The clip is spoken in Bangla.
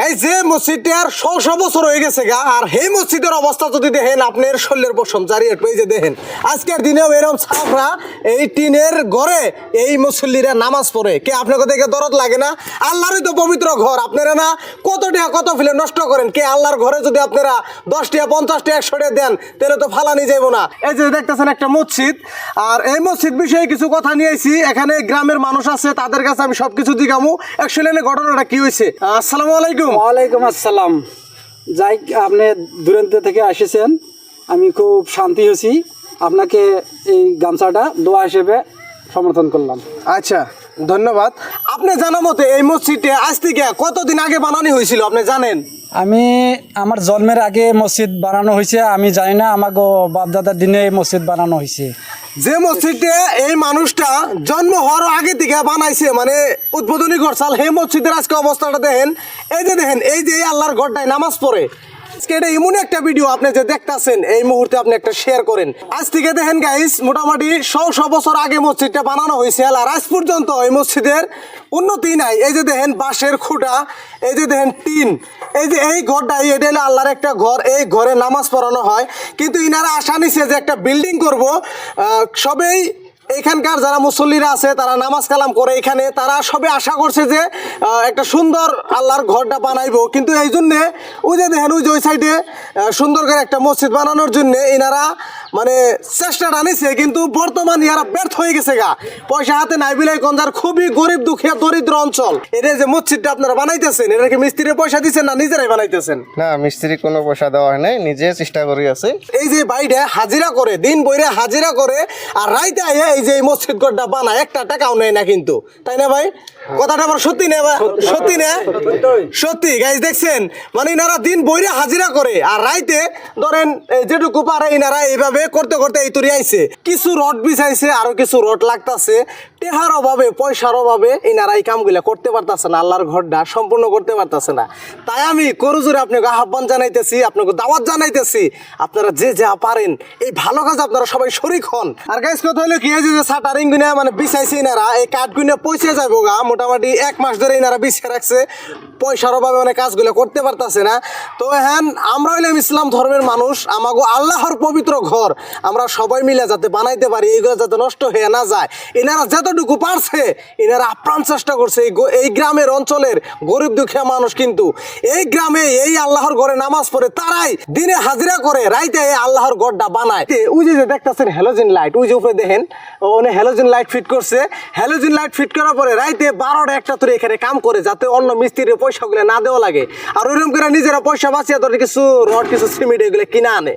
গাই যে মসজিদটার শ বছর হয়ে গেছে গা, আর সেই মসজিদের অবস্থা যদি দেখেন, আপনার শরীরের পশম জারি এই যে দেখেন। আজকের দিনেও এরকম ছাপরা এই টিনের ঘরে এই মুসল্লিরা নামাজ পড়ে। কে আপনাকে দেখে দরদ লাগে না? আল্লাহরই তো পবিত্র ঘর। আপনারা না কত টাকা, কত ফিলে নষ্ট করেন? কে আল্লাহর ঘরে যদি আপনারা দশ টাকা, পঞ্চাশ টাকা, একশো টাকা দেন, তাহলে তো ফালানি যাইব না। এই যে দেখতেছেন একটা মসজিদ, আর এই মসজিদ বিষয়ে কিছু কথা নিয়েছি এখানে গ্রামের মানুষ আছে, তাদের কাছে আমি সবকিছু দিগামু। অ্যাকচুয়ালি ঘটনাটা কি হয়েছে? আসসালামু আলাইকুম। ওয়ালাইকুম আসসালাম। যাই আপনি দূরান্ত থেকে এসেছেন আমি খুব শান্তি হয়েছি। আপনাকে এই গামছাটা দোয়া হিসেবে সমর্থন করলাম। আচ্ছা ধন্যবাদ। আপনি জানা মতে এই মসজিদটা আজ থেকে কতদিন আগে বানানো হয়েছিল আপনি জানেন? আমি আমার জন্মের আগে মসজিদ বানানো হয়েছে আমি জানি না আমাকে বাপদাদার দিনে এই মসজিদ বানানো হয়েছে। যে মসজিদে এই মানুষটা জন্ম হওয়ার আগে থেকে বানাইছে মানে উদ্বোধনী ঘর সাল সেই মসজিদের আজকে অবস্থাটা দেখেন। এই যে দেখেন, এই যে আল্লাহর ঘরটায় নামাজ পড়ে। আজকে এটা এমন একটা ভিডিও আপনি যে দেখতাছেন, এই মুহূর্তে আপনি একটা শেয়ার করেন। আজ থেকে দেখেন গাইস মোটামুটি শো বছর আগে মসজিদটা বানানো হয়েছে, আর আজ পর্যন্ত এই মসজিদের উন্নতি নাই। এই যে দেখেন, বাঁশের খুঁটা, এই যে দেখেন, টিন, এই যে এই ঘরটাই এটা হলো আল্লাহর একটা ঘর, এই ঘরে নামাজ পড়ানো হয়। কিন্তু ইনারা আশা নিছে যে একটা বিল্ডিং করব সবেই এখানকার যারা মুসল্লিরা আছে, তারা নামাজ কালাম করে এখানে, তারা সবে আশা করছে যে একটা সুন্দর আল্লাহর ঘরটা বানাইব। কিন্তু এই জন্যে, ওই যে দেখেন, ওই যে ওই সাইডে সুন্দর করে একটা মসজিদ বানানোর জন্যে, এনারা মানে চেষ্টাটা নিছে কিন্তু বর্তমান ইয়ারা ব্যর্থ হয়ে গেছে গা। পয়সা হাতে নাই বিলাই কঞ্জার খুবই গরিব দুঃখীয়া দরিদ্র অঞ্চল। এটা যে মসজিদটা আপনারা বানাইতেছেন এটা কি মিস্ত্রির পয়সা দিচ্ছেন না নিজেরাই বানাইতেছেন? না মিস্ত্রি কোনো পয়সা দেওয়া হয় নাই নিজে চেষ্টা করি আছে। এই যে বাইরে হাজিরা করে দিন বইরে হাজিরা করে আর রাইতে আইয়া এই যে এই মসজিদ ঘরটা বানায় একটা টাকাও নেয় না কিন্তু। তাই না ভাই? কথাটা আমার সত্যি না ভাই? সত্যি। না? সত্যি। গাইজ দেখছেন? মানে ইনারা দিন বইরে হাজিরা করে আর রাইতে ধরেন যেটুকু পারে ইনারা এইভাবে করতে করতে এই তৈরি আইছে। কিছু রড বিছাইছে আরও কিছু রড লাগতাছে। টেহার অভাবে, পয়সার অভাবে ইনারা এই কামগুলা করতে পারতাছে না, আল্লাহর ঘরটা সম্পূর্ণ করতে পারতাছে না। তাই আমি করজুরে আপনাকে আহ্বান জানাইতেছি, আপনাকে দাওয়াত জানাইতেছি, আপনারা যে যা পারেন, এই ভালো কাজ আপনারা সবাই শরিক হন। আর গাইস কথা হলো কি, এই যে সাটারিং গুনা মানে বিছাইছে ইনারা, এই কাঠ গুনা পয়সা যাইব গা, মোটামুটি এক মাস ধরে ইনারা বিছিয়ে রাখছে। পয়সার অভাবে মানে কাজগুলো করতে পারতাছে না। তো হ্যাঁ আমরা হইলাম ইসলাম ধর্মের মানুষ, আমাগো আল্লাহর পবিত্র ঘর। আমরা সবাই মিলে যাতে বানাইতে পারি এইগুলো যাতে নষ্ট হয়ে না যায়। এনারা যতটুকু পারছে, এনারা আপ্রাণ চেষ্টা করছে। এই গ্রামের অঞ্চলের গরিব দুঃখীয়া মানুষ কিন্তু এই গ্রামে এই আল্লাহর ঘরে নামাজ পড়ে, তারাই দিনে হাজিরা করে, রাইতে এই আল্লাহর ঘরটা বানায়। ওই যে যে দেখতেছেন হ্যালোজিন লাইট ওই যে উপরে দেখেন ওনে হ্যালোজিন লাইট ফিট করছে। হ্যালোজিন লাইট ফিট করার পরে রাইতে বারোটা একটা তোর এখানে কাম করে, যাতে অন্য মিস্ত্রির পয়সাগুলো না দেওয়া লাগে। আর ওইরকম করে নিজেরা পয়সা বাঁচিয়ে তোর কিছু রড, কিছু সিমেন্ট এগুলো কিনে আনে।